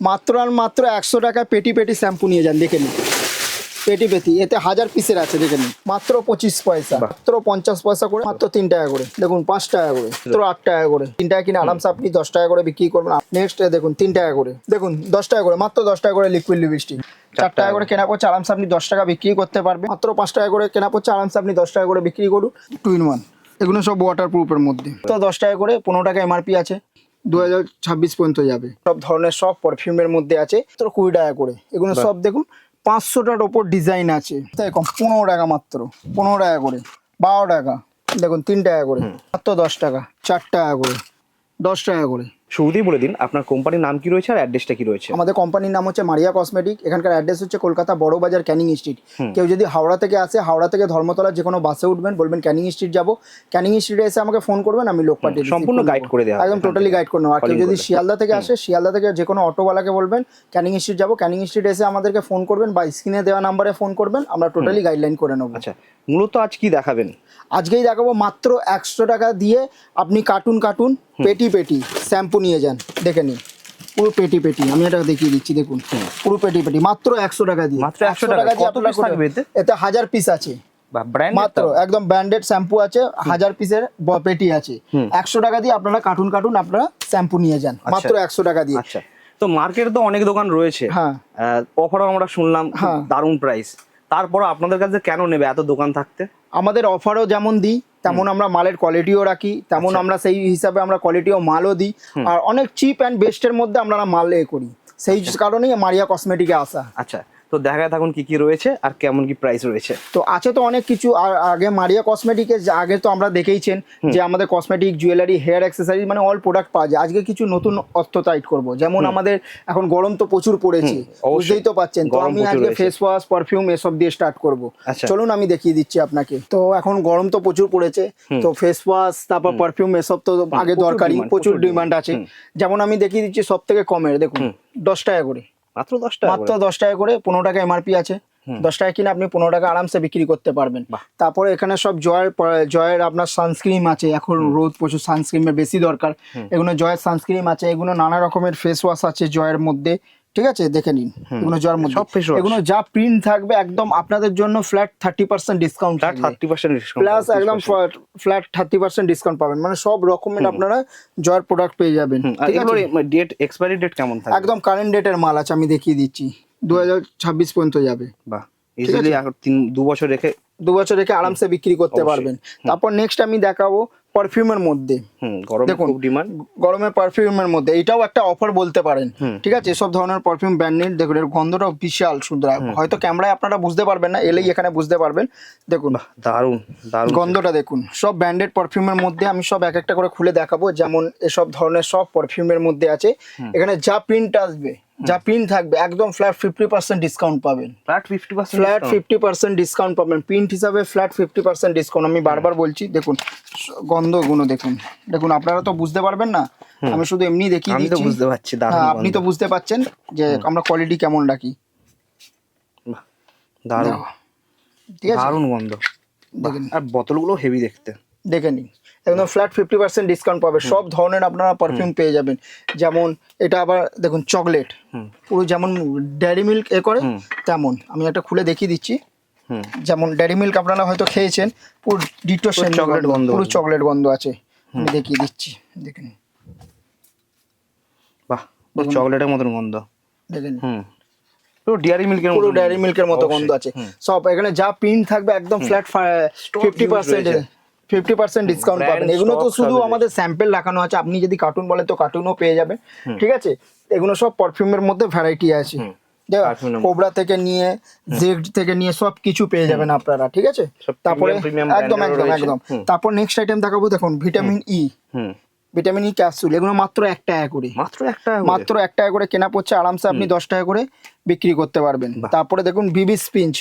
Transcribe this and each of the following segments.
মাত্র আর মাত্র একশো টাকা পেটি পেটি শ্যাম্পু নিয়ে যান দেখে নিন। পেটি পেটি এতে হাজার পিসের আছে দেখে নিন। মাত্র পঁচিশ পয়সা মাত্র পঞ্চাশ পয়সা করে মাত্র তিন টাকা করে। দেখুন পাঁচ টাকা করে মাত্র আট টাকা করে। তিন টাকা কিনে আরামসে আপনি দশ টাকা করে বিক্রি করবেন। নেক্সট দেখুন তিন টাকা করে। দেখুন দশ টাকা করে মাত্র দশ টাকা করে লিকুইড লিপস্টিক চার টাকা করে কেনা পড়ছে আরামসে আপনি দশ টাকা বিক্রি করতে পারবেন। মাত্র পাঁচ টাকা করে কেনা পড়ছে আরামসে আপনি দশ টাকা করে বিক্রি করুন। টু ইন ওয়ান এগুলো সব ওয়াটার প্রুফের মধ্যে। তো দশ টাকা করে পনেরো টাকা এমআরপি আছে। দু হাজার ছাব্বিশ পর্যন্ত যাবে। সব ধরনের সব পারফিউমের মধ্যে আছে। তো কুড়ি টাকা করে। এগুলো সব দেখুন পাঁচশোটার ওপর ডিজাইন আছে। তাই কম পনেরো টাকা মাত্র পনেরো টাকা করে বারো টাকা দেখুন তিন টাকা করে মাত্র দশ টাকা চার টাকা করে দশ টাকা করে। শুরুতেই বলে দিন আপনার কোম্পানির নাম কি রয়েছে আর অ্যাড্রেসটা কি রয়েছে? আমাদের কোম্পানির নাম হচ্ছে মারিয়া কসমেটিক এখানকার অ্যাড্রেস হচ্ছে কলকাতা বড় বাজার ক্যানিং স্ট্রিট। কেউ যদি হাওড়া থেকে আসে হাওড়া থেকে ধর্মতলা যে কোনো বাসে উঠবেন বলবেন ক্যানিং স্ট্রিট যাব। ক্যানিং স্ট্রিটে এসে আমাকে ফোন করবেন আমি লোক পাঠিয়ে সম্পূর্ণ গাইড করে দেওয়া একদম টোটালি গাইড করে নেব। আর কেউ যদি। শিয়ালদা থেকে আসে শিয়ালদা থেকে যে কোনো অটোওয়ালাকে বলবেন ক্যানিং স্ট্রিট যাব। ক্যানিং স্ট্রিট এসে আমাদেরকে ফোন করবেন বা স্ক্রিনে দেওয়া নাম্বারে ফোন করবেন আমরা টোটালি গাইডলাইন করে নেব। আচ্ছা মূলত আজ কি দেখাবেন? আজকেই দেখাবো মাত্র একশো টাকা দিয়ে আপনি কার্টুন কার্টুন পেটি পেটি শ্যাম্পু নিয়ে যান দেখে নিন। পুরো পেটি পেটি আমি এটা দেখিয়ে দিচ্ছি দেখুন। পুরো পেটি পেটি মাত্র একশো টাকা দিয়ে। মাত্র 100 টাকা? দিয়ে আপনারা থাকবে এতে? হাজার পিস আছে। মাত্র একদম ব্র্যান্ডেড শ্যাম্পু আছে হাজার পিসের পেটি আছে। একশো টাকা দিয়ে আপনারা কার্টুন কার্টুন আপনারা শ্যাম্পু নিয়ে যান মাত্র একশো টাকা দিয়ে। আচ্ছা। তো মার্কেটে তো অনেক দোকান রয়েছে। হ্যাঁ। অফারও আমরা শুনলাম হ্যাঁ। দারুণ প্রাইস তারপর আপনাদের কাছে কেন নেবে এত দোকান থাকতে? আমাদের অফারও যেমন দিই তেমন আমরা মালের কোয়ালিটিও রাখি তেমন আচ্ছা। আমরা সেই হিসাবে আমরা কোয়ালিটিও মালও দিই। আর অনেক চিপ অ্যান্ড বেস্টের মধ্যে আমরা মাল এ করি। সেই কারণেই মারিয়া কসমেটিকে আসা। আচ্ছা। তো দেখা থাকুন কি কি রয়েছে আর কেমন কি প্রাইস রয়েছে। তো আছে তো অনেক কিছু আর আগে মারিয়া কসমেটিকে আগে তো আমরা দেখেইছেন যে আমাদের কসমেটিক জুয়েলারি হেয়ার অ্যাক্সেসরি মানে অল প্রোডাক্ট পাওয়া যায়। আজকে কিছু নতুন অর্থ টাইট করব। যেমন আমাদের এখন গরম তো প্রচুর পড়েছে। বুঝতেই তো পাচ্ছেন। তো আমি আজকে ফেস ওয়াশ পারফিউম এসব দিয়ে স্টার্ট করব। আচ্ছা। চলুন আমি দেখিয়ে দিচ্ছি আপনাকে। তো এখন গরম তো প্রচুর পড়েছে তো ফেস ওয়াশ তারপর পারফিউম এসব তো আগে দরকারি প্রচুর প্রচুর ডিমান্ড আছে। যেমন আমি দেখিয়ে দিচ্ছি সব থেকে কমের দেখুন দশ টাকা করে। মাত্র দশ টাকা মাত্র দশ টাকা করে পনেরো টাকা এমআরপি আছে। দশ টাকা কিনে আপনি পনেরো টাকা আরামসে বিক্রি করতে পারবেন। তারপরে এখানে সব জয়ের জয়ের আপনার সানস্ক্রিম আছে। এখন রোদ প্রচুর সানস্ক্রিমের বেশি দরকার। এগুলো জয়ের সানস্ক্রিম আছে। এগুলো নানা রকমের ফেস ওয়াশ আছে জয়ের মধ্যে। ঠিক আছে? দেখে নিন। এগুলো জয়ের মধ্যে। এগুলো যা প্রিন্ট থাকবে একদম আপনাদের জন্য flat thirty percent discount thirty percent plus একদম ফ্ল্যাট থার্টি পার্সেন্ট ডিসকাউন্ট পাবেন। মানে সব রকমের আপনারা জয়ের প্রোডাক্ট পেয়ে যাবেন। ঠিক আছে? এগুলোর ডেট এক্সপায়ারি ডেট কেমন থাকবে? একদম কারেন্ট ডেটের মাল আছে আমি দেখিয়ে দিচ্ছি। দু হাজার ছাব্বিশ পর্যন্ত যাবে। বাহ ইজিলি তিন দু বছর রেখে দু বছর রেখে আরামসে বিক্রি করতে পারবেন। তারপর নেক্সট আমি দেখাবো পারফিউমের মধ্যে। হুম গরম দেখুন। গরমের পারফিউমের মধ্যে এটাও একটা অফার বলতে পারেন। ঠিক আছে? এসব ধরনের পারফিউম ব্র্যান্ডের দেখুন এর গন্ধটাও বিশাল সুন্দর। হয়তো ক্যামেরায় আপনারা বুঝতে পারবেন না এলেই এখানে বুঝতে পারবেন। দেখুন দারুণ দারুণ। গন্ধটা দেখুন সব ব্র্যান্ডেড পারফিউমের মধ্যে আমি সব এক একটা করে খুলে দেখাবো। যেমন এসব ধরনের সব পারফিউমের মধ্যে আছে। এখানে যা প্রিন্ট আসবে যা প্রিন্ট থাকবে একদম ফ্ল্যাট ফিফটি পার্সেন্ট ডিসকাউন্ট পাবেন। Flat fifty percent flat fifty percent discount পাবেন। প্রিন্ট হিসাবে ফ্ল্যাট ফিফটি পার্সেন্ট ডিসকাউন্ট আমি বারবার বলছি দেখুন গন্ধগুলো দেখুন। দেখুন আপনারা তো বুঝতে পারবেন না আমি শুধু এমনি দেখিয়ে আমি তো বুঝতে পারছি হ্যাঁ, আপনি তো বুঝতে পাচ্ছেন যে আমরা কোয়ালিটি কেমন রাখি। দারুণ। ঠিক আছে? দারুণ গন্ধ। দেখেন। আর বোতলগুলো হেভি দেখতে। দেখে নিন। একদম ফ্ল্যাট ফিফটি পার্সেন্ট ডিসকাউন্ট পাবে। সব ধরনের আপনারা পারফিউম পেয়ে যাবেন। যেমন এটা আবার দেখুন চকলেট। পুরো যেমন ডেয়ারি মিল্ক এ করে তেমন। আমি একটা খুলে দেখিয়ে দিচ্ছি। যেমন ডেয়ারি মিল্ক আপনারা হয়তো খেয়েছেন পুরো ডিটো চকলেট গন্ধ পুরো। চকলেট গন্ধ আছে। আমি দেখিয়ে দিচ্ছি দেখুন বাহ চকলেটের মতন গন্ধ। দেখেন হুম। পুরো ডিয়ারি মিল্কের পুরো ডেয়ারি মিল্কের মতো গন্ধ আছে। সব এখানে যা প্রিন্ট থাকবে একদম flat fifty percent. Fifty percent discount পাবেন। এগুলো তো শুধু আমাদের স্যাম্পেল রাখানো আছে। আপনি যদি কার্টুন বলে তো কার্টুনও পেয়ে যাবেন। ঠিক আছে? এগুলো সব পারফিউমের মধ্যে ভ্যারাইটি আছে। কোবরা থেকে নিয়ে জেড থেকে নিয়ে সব কিছু পেয়ে যাবেন আপনারা ঠিক আছে? তারপরে একদম একদম একদম। তারপর নেক্সট আইটেম দেখাবো দেখুন ভিটামিন ই হুম। ভিটামিন ই ক্যাপসুল এগুলো মাত্র এক টাকা করে। মাত্র একটা মাত্র এক টাকা করে কেনা পড়ছে আরামসে আপনি দশ টাকা করে বিক্রি করতে পারবেন। তারপরে দেখুন বিবি স্পিঞ্চ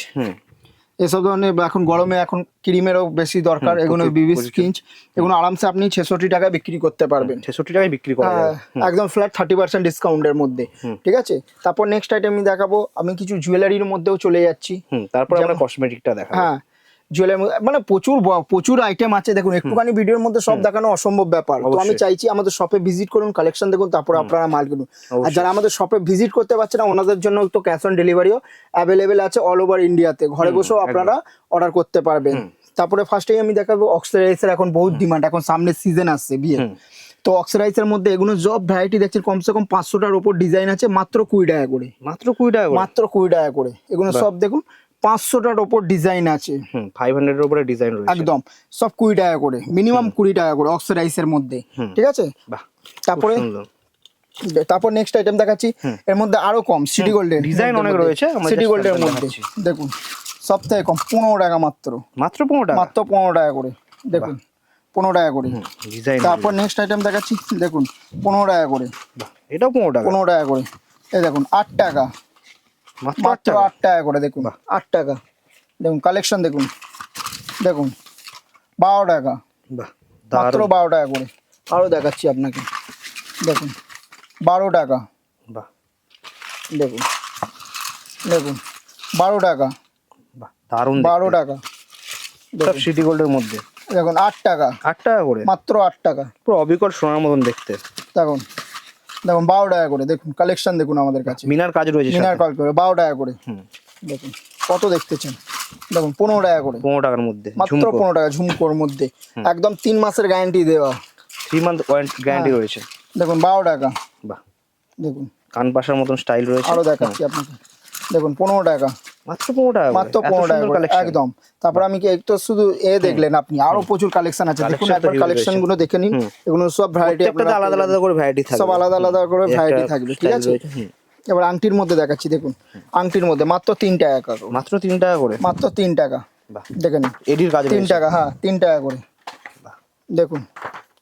এসব ধরনের এখন গরমে এখন ক্রিমেরও বেশি দরকার এগুলো বিবি স্কিঞ্চ এগুলো আরামসে আপনি ছেষট্টি টাকায় বিক্রি করতে পারবেন। ছেষট্টি টাকায় বিক্রি করা হ্যাঁ, একদম ফ্ল্যাট থার্টি পার্সেন্ট ডিসকাউন্টের মধ্যে ঠিক আছে? তারপর নেক্সট আইটেম আমি দেখাবো আমি কিছু জুয়েলারির মধ্যেও চলে যাচ্ছি। তারপর আমরা কসমেটিকটা দেখাবো। হ্যাঁ জুয়েলারি মানে প্রচুর প্রচুর আইটেম আছে। দেখুন একটুখানি ভিডিওর মধ্যে সব দেখানো অসম্ভব ব্যাপার। তো আমি চাইছি আমাদের শপে ভিজিট করুন কালেকশন দেখুন তারপর আপনারা মাল কিনুন। আর যারা আমাদের শপে ভিজিট করতে পারছে না ওনাদের জন্য তো ক্যাশ অন ডেলিভারিও অ্যাভেলেবেল আছে অল ওভার ইন্ডিয়াতে ঘরে বসেও আপনারা অর্ডার করতে পারবেন। তারপরে ফার্স্টেই আমি দেখাবো অক্সিডাইজের এখন বহুত ডিমান্ড এখন সামনে সিজন আসছে বিয়ে তো অক্সিডাইজের মধ্যে এগুলো সব ভ্যারাইটি দেখছেন কমসে কম পাঁচশোটার ওপর ডিজাইন আছে মাত্র কুড়ি টাকা করে। মাত্র কুড়ি টাকা মাত্র কুড়ি টাকা করে। এগুলো সব দেখুন পাঁচশোটার ওপর ডিজাইন আছে। হুম ফাইভ হান্ড্রেড এর উপরে ডিজাইন রয়েছে। একদম সব কুড়ি টাকা করে মিনিমাম কুড়ি টাকা করে অক্সিডাইজের মধ্যে ঠিক আছে? তারপরে তারপর নেক্সট আইটেম দেখাচ্ছি এর মধ্যে আরও কম সিটি গোল্ডের Design অনেক রয়েছে, সিটি গোল্ডের মধ্যে। দেখুন সব থেকে কম পনেরো টাকা মাত্র। মাত্র পনেরো টাকা? মাত্র পনেরো টাকা করে দেখুন পনেরো টাকা করে। ডিজাইন তারপর নেক্সট আইটেম দেখাচ্ছি দেখুন পনেরো টাকা করে। এটাও পনেরো টাকা। পনেরো টাকা করে এই দেখুন আট টাকা। মাত্র আট টাকা। করে দেখুন। আট টাকা। দেখুন কালেকশন দেখুন। দেখুন বারো টাকা। বাহ মাত্র বারো টাকা করে। আরও দেখাচ্ছি আপনাকে। দেখুন বারো টাকা। বাহ। দেখুন দেখুন বারো টাকা। দারুণ বারো টাকা। সব সিটি গোল্ডের মধ্যে। দেখুন আট টাকা। আট টাকা করে? মাত্র আট টাকা। পুরো অবিকল সোনার মতন দেখতে। দেখুন দেখুন বারো টাকা করে দেখুন কালেকশন দেখুন আমাদের কাছে। মিনার কাজ রয়েছে মিনার কল করে বারো টাকা করে। দেখুন কত দেখতেছেন? দেখুন পনেরো টাকা করে। পনেরো টাকার মধ্যে মাত্র পনেরো টাকা ঝুমকোর মধ্যে। একদম তিন মাসের গ্যারান্টি দেওয়া। Three month guarantee. রয়েছে। দেখুন বারো টাকা। বাহ। দেখুন। কান পাশার মতন স্টাইল রয়েছে। আরও দেখাচ্ছি আপনাকে। দেখুন পনেরো টাকা। মাত্র পনেরো। মাত্র পনেরো। একদম। তারপর আমি কি একটু শুধু এ দেখলেন আপনি আরও প্রচুর কালেকশন আছে। দেখুন একবার কালেকশনগুলো দেখে নিন। এগুলো সব ভ্যারাইটি আলাদা আলাদা করে ভ্যারাইটি থাকবে। সব আলাদা আলাদা করে ভ্যারাইটি থাকবে ঠিক আছে? এবার আংটির মধ্যে দেখাচ্ছি দেখুন। আংটির মধ্যে মাত্র তিন টাকা করে। মাত্র তিন টাকা করে? মাত্র তিন টাকা। দেখেন দেখে এডির কাজ তিন টাকা হ্যাঁ তিন টাকা করে। দেখুন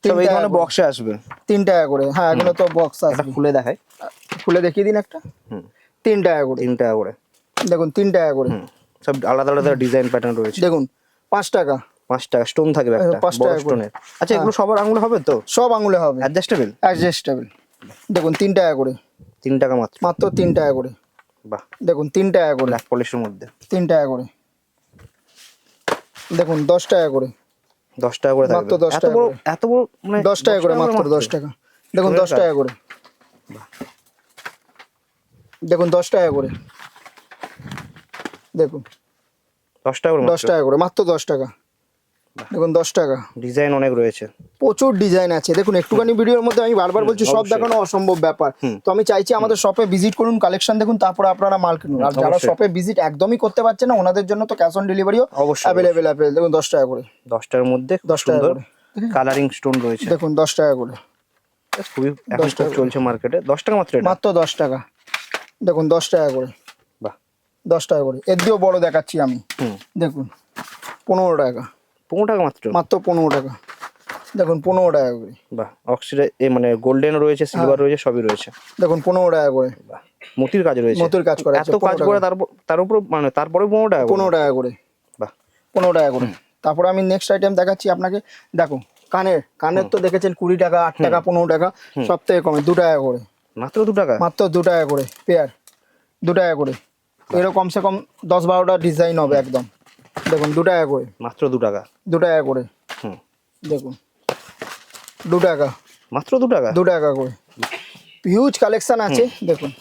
করে। বক্সে আসবে? তিন টাকা করে হ্যাঁ এগুলো তো বক্স আছে খুলে দেখায় খুলে দেখিয়ে দিন একটা। তিন টাকা করে। তিন টাকা করে। দেখুন তিন টাকা করে। সব আলাদা আলাদা ডিজাইন প্যাটার্ন রয়েছে। দেখুন পাঁচ টাকা। পাঁচ টাকা স্টোন থাকবে একটা পাঁচ টাকা। স্টোনের আচ্ছা এগুলো সবার আঙুলে হবে তো? সব আঙুলে হবে। অ্যাডজাস্টেবল অ্যাডজাস্টেবল দেখুন তিন টাকা করে। তিন টাকা মাত্র? মাত্র তিন টাকা করে। বাহ। দেখুন তিন টাকা করে। ব্ল্যাক পলিশের মধ্যে। তিন টাকা করে। দেখুন দশ টাকা করে। দশ টাকা করে মাত্র থাকবে 10 এত টাকা। এত বড় মানে দশ টাকা করে মাত্র দশ টাকা। দেখুন দশ টাকা করে। দেখুন দশ টাকা করে। দেখুন। দশ টাকা করে দশ টাকা করে মাত্র দশ টাকা। দেখুন দশ টাকা। ডিজাইন অনেক রয়েছে। প্রচুর ডিজাইন আছে। দেখুন একটুখানি ভিডিওর মধ্যে আমি বারবার বলছি সব দেখানো অসম্ভব ব্যাপার। তো আমি চাইছি আমাদের শপে ভিজিট করুন কালেকশন দেখুন তারপর আপনারা মাল কিনুন। আর যারা শপে ভিজিট একদমই করতে পারছে না ওনাদের জন্য তো ক্যাশ অন ডেলিভারিও অ্যাভেলেবেল অ্যাভেলেবেল দেখুন দশ টাকা করে। দশ টাকার মধ্যে 10 টাকা করে। কালারিং স্টোন রয়েছে। দেখুন দশ টাকা করে। খুবই এখন খুব চলছে মার্কেটে দশ টাকা মাত্র মাত্র দশ টাকা। দেখুন দশ টাকা করে। দশ টাকা করে। এর দিয়েও বড় দেখাচ্ছি আমি। দেখুন পনেরো টাকা। পনেরো টাকা মাত্র? মাত্র পনেরো টাকা। দেখুন পনেরো টাকা করে। বাহ অক্সিডে এ মানে গোল্ডেন রয়েছে সিলভার রয়েছে সবই রয়েছে। দেখুন পনেরো টাকা করে। বাহ মতির কাজ রয়েছে। মতির কাজ করা এত কাজ করে তারপর তার উপর মানে তারপরে পনেরো টাকা পনেরো টাকা করে। বাহ। পনেরো টাকা করে। তারপর আমি নেক্সট আইটেম দেখাচ্ছি আপনাকে। দেখো কানের কানের তো দেখেছেন কুড়ি টাকা আট টাকা পনেরো টাকা সব থেকে কমে দু টাকা করে। মাত্র দু টাকা? মাত্র দু টাকা করে পেয়ার। দু টাকা করে। এরকম কমসে কম দশ বারোটা ডিজাইন হবে একদম। দেখুন দু টাকা করে। মাত্র দু টাকা? দু টাকা করে। হুম। দেখুন দু টাকা। মাত্র দু টাকা? দু টাকা করে। হিউজ কালেকশন আছে দেখুন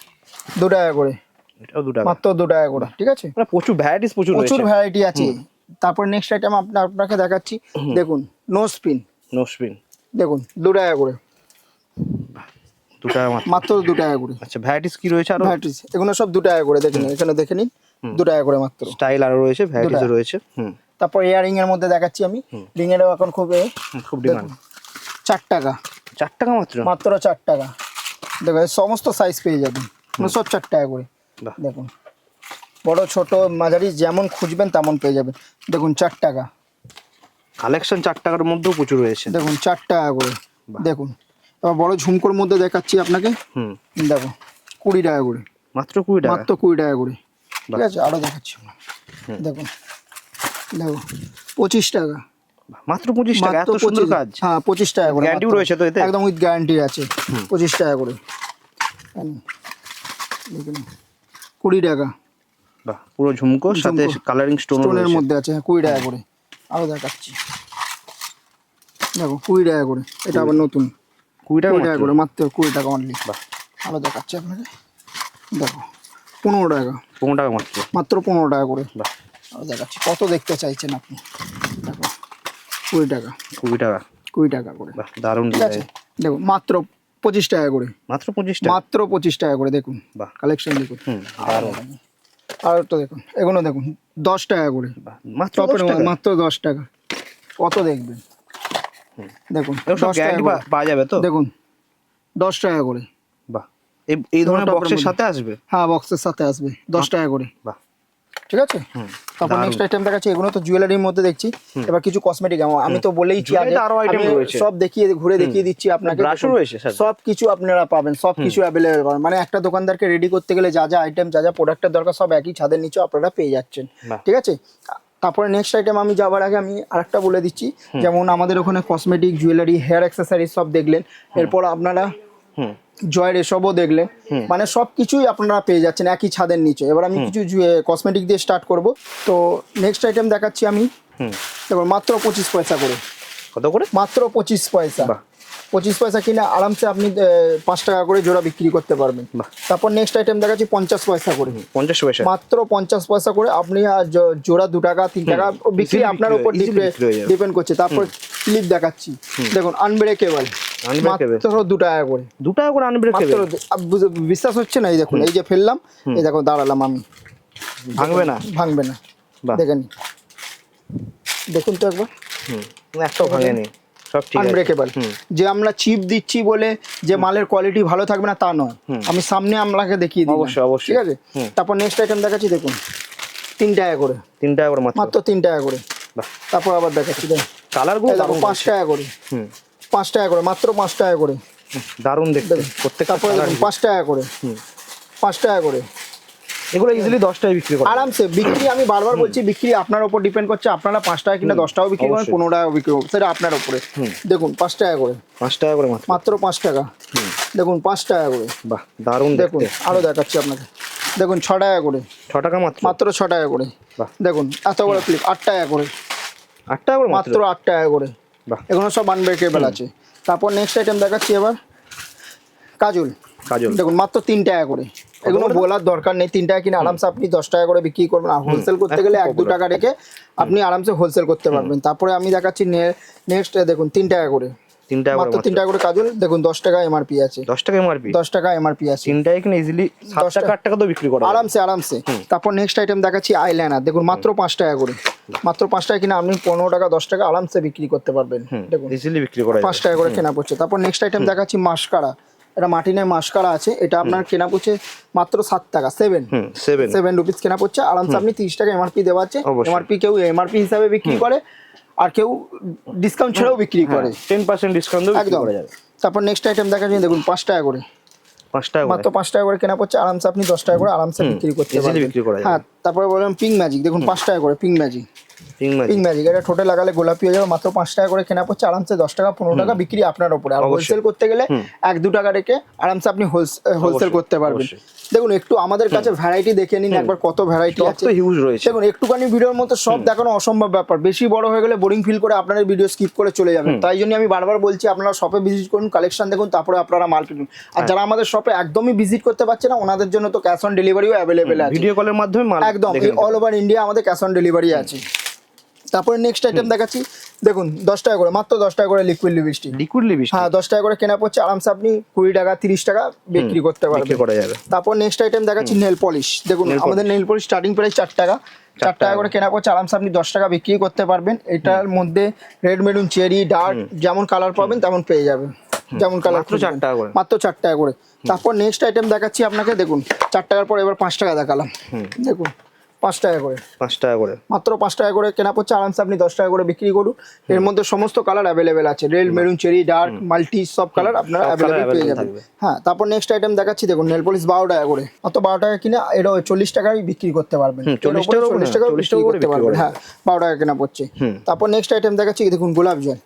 দু টাকা করে। এটাও দু টাকা। মাত্র দু টাকা করে ঠিক আছে? মানে প্রচুর ভ্যারাইটিস প্রচুর প্রচুর ভ্যারাইটি আছে। তারপর নেক্সট আইটেম আপনাকে দেখাচ্ছি। দেখুন নো স্পিন নো স্পিন দেখুন দু টাকা করে। দু টাকা মাত্র। দু টাকা করে। আচ্ছা ভ্যারাইটিস কি রয়েছে আরও? ভ্যারাইটিস এগুলো সব দু টাকা করে দেখে নিন এখানে দেখে নিন দু টাকা করে মাত্র। স্টাইল আরও রয়েছে ভ্যারাইটিস রয়েছে হুম। তারপর ইয়ারিং এর মধ্যে দেখাচ্ছি আমি। রিং এরও এখন খুব খুব ডিমান্ড চার টাকা। চার টাকা মাত্র? মাত্র চার টাকা। দেখো সমস্ত সাইজ পেয়ে যাবেন। সব চার টাকা করে। দেখুন বড় ছোট মাঝারি যেমন খুঁজবেন তেমন পেয়ে যাবেন। দেখুন চার টাকা। কালেকশন চার টাকার মধ্যেও প্রচুর রয়েছে। দেখুন চার টাকা করে। দেখুন বড় ঝুমকোর মধ্যে দেখাচ্ছি আপনাকে। হুম। দেখো কুড়ি টাকা করে। মাত্র কুড়ি টাকা? মাত্র কুড়ি টাকা করে। ঠিক আছে? আরও দেখাচ্ছি দেখুন। দেখো পঁচিশ টাকা। মাত্র পঁচিশ টাকা? এত সুন্দর কাজ। হ্যাঁ পঁচিশ টাকা করে। মাত্র। রয়েছে তো এতে? একদম উইথ গ্যারান্টি আছে। পঁচিশ টাকা করে। দেখুন। কুড়ি টাকা। বাহ পুরো ঝুমকো সাথে কালারিং স্টোনের মধ্যে আছে। হ্যাঁ, কুড়ি টাকা করে। আরও দেখাচ্ছি। দেখো কুড়ি টাকা করে। এটা আবার নতুন। কুড়ি টাকা টাকা করে মাত্র কুড়ি টাকা অনলি বাহ। আরও দেখাচ্ছি আপনাকে। দেখো পনেরো টাকা। পনেরো টাকা মাত্র মাত্র পনেরো টাকা করে। বাহ। আরও দেখাচ্ছি কত দেখতে চাইছেন আপনি? দেখো কুড়ি টাকা। কুড়ি টাকা। কুড়ি টাকা করে। বাহ দারুণ ঠিক আছে? দেখুন মাত্র পঁচিশ টাকা করে। মাত্র পঁচিশ মাত্র পঁচিশ টাকা করে দেখুন। বাহ। কালেকশন দেখুন। দারুণ। আর একটা দেখুন এগুলো দেখুন দশ টাকা করে। মাত্র মাত্র দশ টাকা। কত দেখবেন? দেখুন গ্যারান্টি পাওয়া যাবে তো? দেখুন দশ টাকা করে। বাহ। এই ধরনের বক্সের সাথে আসবে? হ্যাঁ বক্সের সাথে আসবে। দশ টাকা করে। বাহ। ঠিক আছে? তারপর নেক্সট আইটেম দেখাচ্ছি। এগুলো তো জুয়েলারির মধ্যে দেখছি। এবার কিছু কসমেটিক আমি তো বলেইছি আগে। আরও আমি রয়েছে। সব দেখিয়ে ঘুরে দেখিয়ে দিচ্ছি আপনাকে। সব কিছু আপনারা পাবেন সব কিছু অ্যাভেলেবেল পাবেন। মানে একটা দোকানদারকে রেডি করতে গেলে যা যা আইটেম যা যা প্রোডাক্টের দরকার সব একই ছাদের নিচে আপনারা পেয়ে যাচ্ছেন। ঠিক আছে? তারপরে নেক্সট আইটেম আমি যাওয়ার আগে আমি আরেকটা বলে দিচ্ছি। যেমন আমাদের ওখানে কসমেটিক জুয়েলারি হেয়ার অ্যাক্সেসরিজ সব দেখলেন। এরপর আপনারা জয়ের এসবও দেখলেন। মানে সব কিছুই আপনারা পেয়ে যাচ্ছেন একই ছাদের নিচে। এবার আমি কিছু কসমেটিক দিয়ে স্টার্ট করব। তো নেক্সট আইটেম দেখাচ্ছি আমি। হুম। এবার মাত্র পঁচিশ পয়সা করে। কত করে? মাত্র পঁচিশ পয়সা। পঁচিশ পয়সা কিনে আরামসে আপনি পাঁচ টাকা করে জোড়া বিক্রি করতে পারবেন। তারপর নেক্সট আইটেম দেখাচ্ছি পঞ্চাশ পয়সা করে। পঞ্চাশ পয়সা। মাত্র পঞ্চাশ পয়সা করে আপনি জোড়া দু টাকা তিন টাকা বিক্রি আপনার উপর। ডিপেন্ড করছে। তারপর ক্লিপ দেখাচ্ছি। দেখুন আনব্রেকেবল মাত্র দু টাকা করে। দু টাকা করে আনব্রেক মাত্র দু- আব- বুঝ- বিশ্বাস হচ্ছে না? এই দেখুন এই যে ফেললাম এই দেখো দাঁড়ালাম আমি। ভাঙবে না? ভাঙবে না। দেখেন দেখুন তো একবার। একটাও ভাঙেনি। সব আনব্রেকেবল যে আমরা চিপ দিচ্ছি বলে যে মালের কোয়ালিটি ভালো থাকবে না তা নয়। আমি সামনে আপনাকে দেখিয়ে দিই অবশ্যই, অবশ্যই। ঠিক আছে? তারপর নেক্সট আইটেম দেখাচ্ছি দেখুন। তিন টাকা করে। তিন টাকা করে মাত্র? মাত্র তিন টাকা করে। তারপর আবার দেখাচ্ছি দেখুন। কালারগুলো এই দেখো পাঁচ টাকা করে। পাঁচ টাকা করে মাত্র পাঁচ টাকা করে। দারুণ দেখতে। প্রত্যেকটা তারপরে পাঁচ টাকা করে। পাঁচ টাকা করে। এগুলো ইজিলি দশ টাকায় বিক্রি করে আরামসে বিক্রি আমি বারবার বলছি বিক্রি আপনার উপর ডিপেন্ড করছে আপনারা পাঁচ টাকা কিনা দশ টাকাও বিক্রি করেন। পনেরো টাকা বিক্রি করবেন সেটা আপনার উপরে দেখুন পাঁচ টাকা করে। পাঁচ টাকা করে মাত্র। পাঁচ টাকা। দেখুন পাঁচ টাকা করে। বাহ দারুণ দেখুন দেখতে আরও দেখাচ্ছি আপনাকে। দেখুন ছ টাকা করে। ছ টাকা মাত্র? মাত্র ছ টাকা করে। বাহ। দেখুন এত বড় ক্লিপ আট টাকা করে। আট টাকা করে মাত্র? আট টাকা করে। বাহ। এগুলো সব আনব্রেকেবল আছে। তারপর নেক্সট আইটেম দেখাচ্ছি এবার। কাজল। কাজল। দেখুন মাত্র তিন টাকা করে। এগুলো বলার দরকার নেই। তিন টাকা কিনে আরামসে আপনি দশ টাকা করে বিক্রি করবেন। আর হোলসেল করতে গেলে এক দু টাকা রেখে আপনি আরামসে হোলসেল করতে পারবেন। তারপরে আমি দেখাচ্ছি নেক্সট দেখুন তিন টাকা করে। তিন টাকা মাত্র তিন টাকা করে কাজল দেখুন দশ টাকা এমআরপি আছে। দশ টাকা এমআরপি দশ টাকা এমআরপি আছে। তিন টাকা কিনে ইজিলি দশ টাকা। আট টাকা তো বিক্রি করা আরামসে আরামসে। তারপর নেক্সট আইটেম দেখাচ্ছি আইলাইনার দেখুন মাত্র পাঁচ টাকা করে। মাত্র পাঁচ টাকা কিনে আপনি পনেরো টাকা দশ টাকা আরামসে বিক্রি করতে পারবেন। দেখুন। ইজিলি বিক্রি করা পাঁচ টাকা করে কেনা পড়ছে। তারপর নেক্সট আইটেম দেখাচ্ছি মাস্কারা এটা মার্টিনের মাস্কারা আছে এটা আপনার কেনা পড়ছে মাত্র সাত টাকা সেভেন সেভেন রুপিস কেনা পড়ছে আরামসে আপনি তিরিশ টাকা এমআরপি দেওয়া আছে এমআরপি কেউ এমআরপি হিসাবে বিক্রি করে আর কেউ ডিসকাউন্ট ছাড়াও বিক্রি করে। টেন পার্সেন্ট ডিসকাউন্ট একদম। করা তারপর নেক্সট আইটেম দেখাচ্ছি দেখুন পাঁচ টাকা করে। পাঁচ টাকা মাত্র পাঁচ টাকা করে কেনা পড়ছে আরামসে আপনি দশ টাকা করে আরামসে বিক্রি করতে পারবেন। বিক্রি হ্যাঁ তারপরে বললাম পিঙ্ক ম্যাজিক দেখুন পাঁচ টাকা করে পিঙ্ক ম্যাজিক মাস পিঙ্ক ম্যাজিক এটা ঠোঁটে লাগালে গোলাপি হয়ে যাবে মাত্র পাঁচ টাকা করে কেনা পড়ছে আরামসে দশ টাকা পনেরো টাকা বিক্রি আপনার উপরে আর হোলসেল করতে গেলে এক দু টাকা রেখে আরামসে আপনি হোলসেল করতে পারবেন। দেখুন একটু আমাদের কাছে ভ্যারাইটি দেখে নিন একবার কত ভ্যারাইটি আছে। হিউজ রয়েছে। দেখুন একটুখানি ভিডিওর মতো সব দেখানো অসম্ভব ব্যাপার। বেশি বড় হয়ে গেলে বোরিং ফিল করে আপনারা ভিডিও স্কিপ করে চলে যাবেন। তাই জন্য আমি বারবার বলছি আপনারা শপে ভিজিট করুন কালেকশন দেখুন তারপরে আপনারা মাল কিনুন। আর যারা আমাদের শপে একদমই ভিজিট করতে পারছে না ওনাদের জন্য তো ক্যাশ অন ডেলিভারিও অ্যাভেলেবেল আছে। ভিডিও কলের মাধ্যমে মাল একদম অল ওভার ইন্ডিয়া আমাদের ক্যাশ অন ডেলিভারি আছে। তারপরে নেক্সট আইটেম দেখাচ্ছি। দেখুন দশ টাকা করে মাত্র দশ টাকা করে লিকুইড লিপস্টিক লিকুইড লিপস্টিক হ্যাঁ দশ টাকা করে কেনা পড়ছে আরামসে আপনি কুড়ি টাকা তিরিশ টাকা বিক্রি করতে পারবেন। করা যাবে। তারপর নেক্সট আইটেম দেখাচ্ছি নেল পলিশ দেখুন আমাদের নেল পলিশ স্টার্টিং প্রাইস চার টাকা। চার টাকা করে কেনা পড়ছে আরামসে আপনি দশ টাকা বিক্রি করতে পারবেন। এটার মধ্যে রেড মেরুন চেরি ডার্ক যেমন কালার পাবেন তেমন পেয়ে যাবেন। যেমন কালার মাত্র চার টাকা করে। মাত্র চার টাকা করে। তারপর নেক্সট আইটেম দেখাচ্ছি আপনাকে দেখুন চার টাকার পর এবার পাঁচ টাকা দেখালাম। দেখুন। পাঁচ টাকা করে। পাঁচ টাকা করে। মাত্র পাঁচ টাকা করে কেনা পড়ছে আরামসে আপনি দশ টাকা করে বিক্রি করুন। এর মধ্যে সমস্ত কালার অ্যাভেলেবেল আছে red maroon cherry dark multi সব কালার আপনারা অ্যাভেলেবেল পেয়ে যাবেন। হ্যাঁ তারপর নেক্সট আইটেম দেখাচ্ছি দেখুন নেল পলিশ বারো টাকা করে। অত বারো টাকা কিনে এটা চল্লিশ টাকায় বিক্রি করতে পারবেন। হুম, 40 এর ওপরে চল্লিশ না, টাকাও 40 বিক্রি করতে পারবেন। হ্যাঁ বারো টাকা কেনা পড়ছে। তারপর নেক্সট আইটেম দেখাচ্ছি দেখুন গোলাপ জল।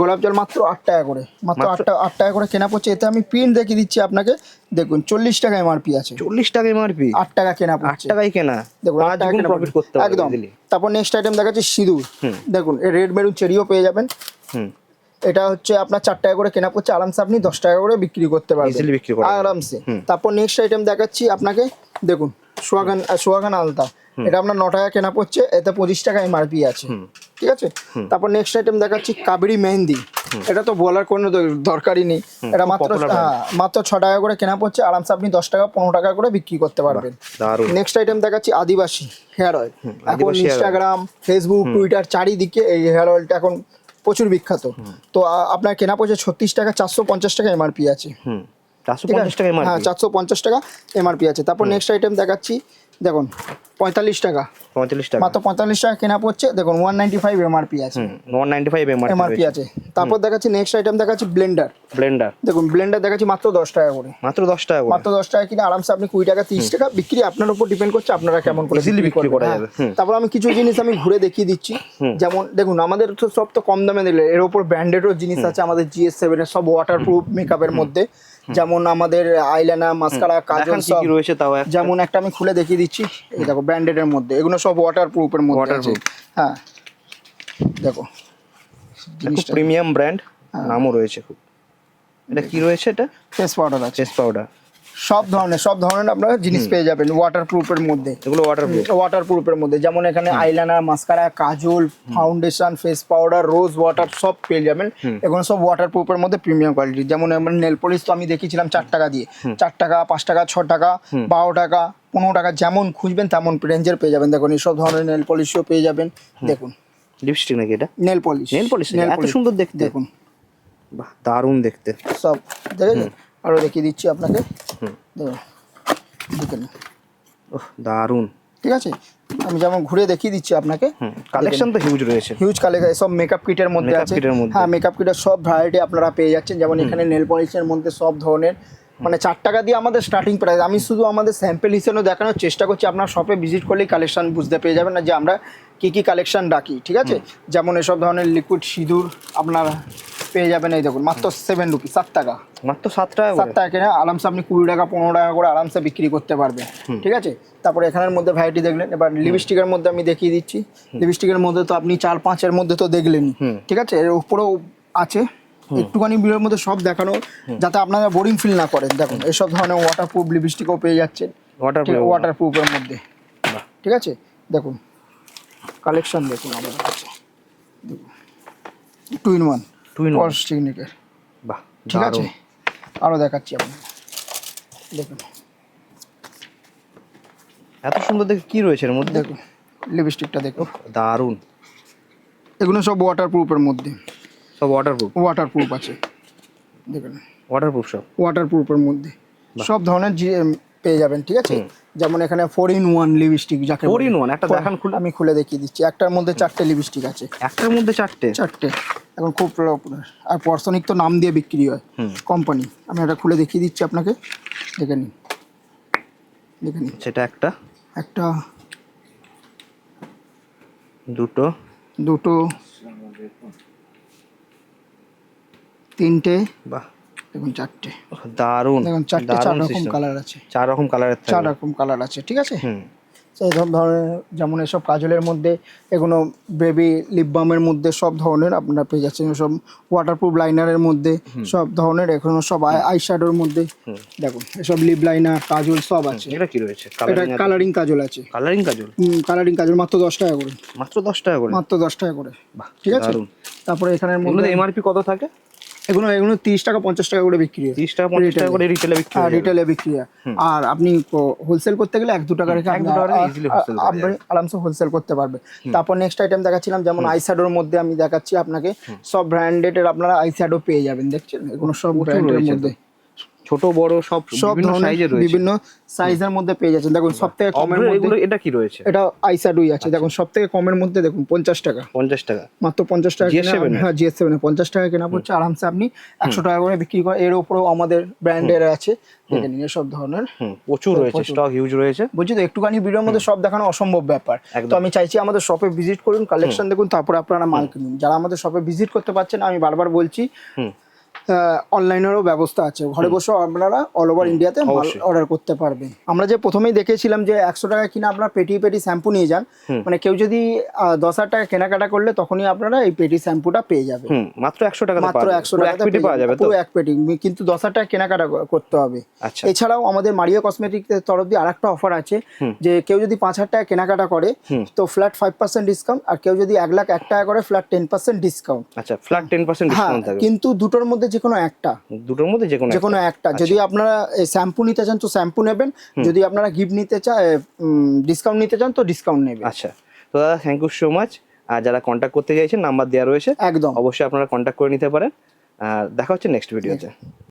গোলাপ জল। মাত্র আট টাকা করে। মাত্র আট টাকা আট টাকা করে কেনা পড়ছে। এতে আমি প্রিন্ট দেখিয়ে দিচ্ছি আপনাকে। দেখুন চল্লিশ টাকা এমআরপি আছে। চল্লিশ টাকা এমআরপি আট টাকা কেনা আট টাকায় কেনা? দেখুন পাঁচ গুণ প্রফিট করতে পারবে একদম। তারপর নেক্সট আইটেম দেখাচ্ছি সিঁদুর। দেখুন রেড মেরুন চেরিও পেয়ে যাবেন। হুম। এটা হচ্ছে আপনার চার টাকা করে কেনা পড়ছে। আরামসে আপনি দশ টাকা করে বিক্রি করতে পারবেন। আরামসে। তারপর নেক্সট আইটেম দেখাচ্ছি আপনাকে। দেখুন সোয়াগান সোয়াগান আলতা। এটা আপনার ন টাকা কেনা পড়ছে এতে পঁচিশ টাকা এমআরপি আছে। ঠিক আছে? তারপর নেক্সট আইটেম দেখাচ্ছি কাবেরি মেহেন্দি। এটা তো বলার কোনো দরকারই নেই। এটা মাত্র মাত্র ছ টাকা করে কেনা পড়ছে আরামসে আপনি দশ টাকা পনেরো টাকা করে বিক্রি করতে পারবেন। নেক্সট আইটেম দেখাচ্ছি আদিবাসী হেয়ার অয়েল এখন। ইনস্টাগ্রাম ফেসবুক টুইটার চারিদিকে এই হেয়ার অয়েলটা এখন প্রচুর বিখ্যাত। তো আপনার কেনা পড়ছে ছত্রিশ টাকা চারশো পঞ্চাশ টাকা এমআরপি আছে। হুম চারশো ঠিক পঞ্চাশ আছে টাকা হ্যাঁ এমআরপি পঞ্চাশ টাকা এমআরপি আছে। তারপর নেক্সট আইটেম দেখাচ্ছি। দেখুন পঁয়তাল্লিশ টাকা। পঁয়তাল্লিশ টাকা। মাত্র পঁয়তাল্লিশ টাকা কেনা পড়ছে দেখুন ওয়ান নাইনটি ফাইভ এমআরপি আছে। ওয়ান নাইনটি ফাইভ এমআরপি আছে। তারপর দেখাচ্ছি নেক্সট আইটেম দেখাচ্ছি ব্লেন্ডার ব্লেন্ডার দেখুন ব্লেন্ডার দেখাচ্ছি মাত্র দশ টাকা করে। মাত্র দশ টাকা করে। মাত্র দশ টাকা কিনে আরামসে আপনি কুড়ি টাকা তিরিশ টাকা বিক্রি আপনার উপর ডিপেন্ড করছে আপনারা কেমন করে Easily বিক্রি। করা হ্যাঁ। যাবে, তারপর আমি কিছু জিনিস আমি ঘুরে দেখিয়ে দিচ্ছি। যেমন দেখুন আমাদের তো সব তো কম দামে দিলে এর উপর ব্র্যান্ডেডও জিনিস আছে আমাদের জিএস সেভেন এর সব ওয়াটার প্রুফ মেকআপের মধ্যে। যেমন আমাদের আইলানা মাস্কারা কাজল সব। রয়েছে তাও যেমন একটা আমি খুলে দেখিয়ে দিচ্ছি। এই দেখো ব্র্যান্ডেড এর মধ্যে। এগুলো সব ওয়াটার প্রুফের মধ্যে আছে। হ্যাঁ। দেখো জিনিসটা। Premium brand. নামও রয়েছে খুব। এটা কি রয়েছে এটা? ফেস পাউডার আছে। ফেস পাউডার সব ধরনের সব ধরনের আপনারা জিনিস পেয়ে যাবেন ওয়াটার প্রুফের মধ্যে। এগুলো ওয়াটার ওয়াটার প্রুফের মধ্যে। যেমন এখানে eyeliner mascara kajal foundation face powder rose water সব পেয়ে যাবেন। এগুলো সব ওয়াটার প্রুফের মধ্যে প্রিমিয়াম কোয়ালিটি যেমন নেল পলিশ তো আমি দেখিয়েছিলাম চার টাকা দিয়ে। চার টাকা পাঁচ টাকা ছ টাকা বারো টাকা পনেরো টাকা যেমন খুঁজবেন তেমন রেঞ্জের পেয়ে যাবেন। দেখুন এইসব ধরনের নেল পলিশও পেয়ে যাবেন। দেখুন। লিপস্টিক নাকি এটা? নেল পলিশ নেল পলিশ এত সুন্দর দেখতে। দেখুন। বাহ দারুণ দেখতে। সব দেখেছেন? আরও দেখিয়ে দিচ্ছি আপনাকে। দেখুন ওহ দারুণ। ঠিক আছে? আমি যেমন ঘুরে দেখিয়ে দিচ্ছি আপনাকে। কালেকশন। তো হিউজ রয়েছে। হিউজ কালেকশন সব মেকআপ কিটের মধ্যে আছে। হ্যাঁ মেকআপ কিটের সব ভ্যারাইটি আপনারা পেয়ে যাচ্ছেন। যেমন এখানে নেল পলিশের মধ্যে সব ধরনের। মানে চার টাকা দিয়ে আমাদের স্টার্টিং প্রাইস আমি শুধু আমাদের স্যাম্পেল হিসেবে দেখানোর চেষ্টা করছি। আপনার শপে ভিজিট করলেই কালেকশন বুঝতে পেয়ে যাবেন না যে আমরা কি কি কালেকশন রাখি ঠিক আছে? যেমন এসব ধরনের লিকুইড সিঁদুর আপনার পেয়ে যাবেন এই দেখুন মাত্র সেভেন রুপি সাত টাকা। মাত্র সাত টাকা সাত টাকা কিনে আরামসে আপনি কুড়ি টাকা পনেরো টাকা করে আরামসে বিক্রি করতে পারবেন ঠিক আছে? তারপরে এখানের মধ্যে ভ্যারাইটি দেখলেন এবার লিপস্টিকের মধ্যে আমি দেখিয়ে দিচ্ছি। লিপস্টিকের মধ্যে তো আপনি চার পাঁচের মধ্যে তো দেখলেনই ঠিক আছে? এর উপরেও আছে। একটুখানি ভিড়ের মধ্যে সব দেখানো যাতে আপনারা বোরিং ফিল না করেন দেখুন এসব ধরনের ওয়াটার প্রুফ লিপস্টিকও পেয়ে যাচ্ছেন ওয়াটার ওয়াটার প্রুফের মধ্যে ঠিক আছে? দেখুন কালেকশন দেখুন আমাদের কাছে। Two in one two in. Paul's টেকনিকের বাহ ঠিক আছে? আরও দেখাচ্ছি আপনাকে। দেখুন। এত সুন্দর দেখে কি রয়েছে এর মধ্যে? দেখুন লিপস্টিকটা দেখুন। দারুণ। এগুলো সব ওয়াটার প্রুফের মধ্যে। সব ওয়াটারপ্রুফ ওয়াটার প্রুফ আছে। দেখুন। ওয়াটারপ্রুফ সব? ওয়াটার প্রুফের মধ্যে। সব ধরনের জি পেয়ে যাবেন ঠিক আছে? যেমন এখানে ফোর ইন ওয়ান লিপস্টিক যাকে ফোর ইন ওয়ান একটা দেখান খুলে। আমি খুলে দেখিয়ে দিচ্ছি। একটার মধ্যে চারটে লিপস্টিক আছে। একটার মধ্যে চারটে? চারটে। এখন খুব। আর পর্সনিক তো নাম দিয়ে বিক্রি হয়। কোম্পানি আমি এটা খুলে দেখিয়ে দিচ্ছি আপনাকে। দেখে নিন। দেখে নিন। সেটা একটা। একটা। দুটো। দুটো। তিনটে। বাহ। দেখুন চারটে। দারুণ দেখুন চারটে চার রকম কালার আছে। চার রকম কালারের চার রকম কালার আছে ঠিক আছে? ধরনের যেমন এসব কাজলের মধ্যে এগুলো বেবি লিপ বামের মধ্যে সব ধরনের আপনারা পেয়ে যাচ্ছেন। সব ওয়াটারপ্রুফ লাইনারের মধ্যে সব ধরনের এখনও সব আই শ্যাডোর মধ্যে। দেখুন এসব লিপ লাইনার কাজল সব আছে। এটা কি রয়েছে? এটা কালারিং কালারিং কাজল আছে। কালারিং কাজল? কালারিং কাজল মাত্র দশ টাকা করে। মাত্র দশ টাকা করে? মাত্র দশ টাকা করে। বাহ ঠিক আছে? তারপরে এখানের মধ্যে এমআরপি কত থাকে? এগুলো এগুলো তিরিশ টাকা পঞ্চাশ টাকা করে বিক্রি হয়। তিরিশ টাকা পঞ্চাশ টাকা করে রিটেলে বিক্রি হয় হয়ে যাবে। রিটেলে বিক্রি হয়। আর আপনি হোলসেল করতে গেলে এক দু টাকা রেখে আপনি আরামসে হোলসেল করতে পারবে তারপর নেক্সট আইটেম দেখাচ্ছিলাম যেমন আইস্যাডোর মধ্যে আমি দেখাচ্ছি আপনাকে সব ব্র্যান্ডেড এর আপনারা আইস্যাডো পেয়ে যাবেন দেখছেন? এগুলো সব ব্র্যান্ডের মধ্যে। ছোট বড় সব সব বিভিন্ন ধরনের সাইজে রয়েছে। বিভিন্ন সাইজের মধ্যে পেয়ে যাচ্ছেন। দেখুন সব থেকে কমের মধ্যে এটা কি রয়েছে? এটা আইসাডুই আছে। আচ্ছা। দেখুন সব থেকে কমের মধ্যে দেখুন পঞ্চাশ টাকা। পঞ্চাশ টাকা। মাত্র পঞ্চাশ টাকা GS7 কেনা হ্যাঁ জিএস সেভেন পঞ্চাশ টাকা কেনা পড়ছে। আরামসে আপনি একশো টাকা করে বিক্রি করেন। এর উপরেও আমাদের ব্র্যান্ডের আছে। দেখে নিন এসব ধরনের। প্রচুর রয়েছে স্টক হিউজ রয়েছে। বলছি তো? একটুখানি ভিডিওর মধ্যে সব দেখানো অসম্ভব ব্যাপার। তো আমি চাইছি আমাদের শপে ভিজিট করুন। কালেকশন দেখুন তারপরে আপনারা মাল কিনুন। যারা আমাদের শপে ভিজিট করতে পারছেন আমি বারবার বলছি অনলাইনেরও ব্যবস্থা আছে। ঘরে বসেও আপনারা অল ওভার ইন্ডিয়াতে মাল অর্ডার করতে পারবেন আমরা যে প্রথমেই দেখেছিলাম যে একশো টাকা কিনে আপনার পেটি পেটি শ্যাম্পু নিয়ে যান মানে কেউ যদি দশ হাজার টাকা কেনাকাটা করলে তখনই আপনারা এই পেটি শ্যাম্পুটা পেয়ে যাবেন মাত্র একশো টাকা মাত্র একশো এক টাকা পাওয়া যাবে পুরো এক পেটি কিন্তু দশ হাজার টাকা কেনাকাটা করতে হবে। আচ্ছা। এছাড়াও আমাদের মারিও কসমেটিক্সের তরফ দিয়ে আরেকটা অফার আছে যে কেউ যদি পাঁচ হাজার টাকা কেনাকাটা করে তো ফ্ল্যাট ফাইভ পার্সেন্ট ডিসকাউন্ট আর কেউ যদি এক লাখ এক টাকা করে ফ্ল্যাট টেন পার্সেন্ট ডিসকাউন্ট আচ্ছা ফ্ল্যাট টেন পার্সেন্ট হ্যাঁ কিন্তু দুটোর মধ্যে যে কোনো একটা। দুটোর মধ্যে যে কোনো যে কোনো একটা যদি আপনারা শ্যাম্পু নিতে চান তো শ্যাম্পু নেবেন। যদি আপনারা গিফট নিতে চান ডিসকাউন্ট নিতে চান তো ডিসকাউন্ট নেবেন। আচ্ছা। তো দাদা থ্যাংক ইউ সো মাচ আর যারা কন্ট্যাক্ট করতে চাইছেন নাম্বার দেওয়া রয়েছে। একদম। অবশ্যই আপনারা কন্ট্যাক্ট করে নিতে পারেন। আর দেখা হচ্ছে নেক্সট ভিডিওতে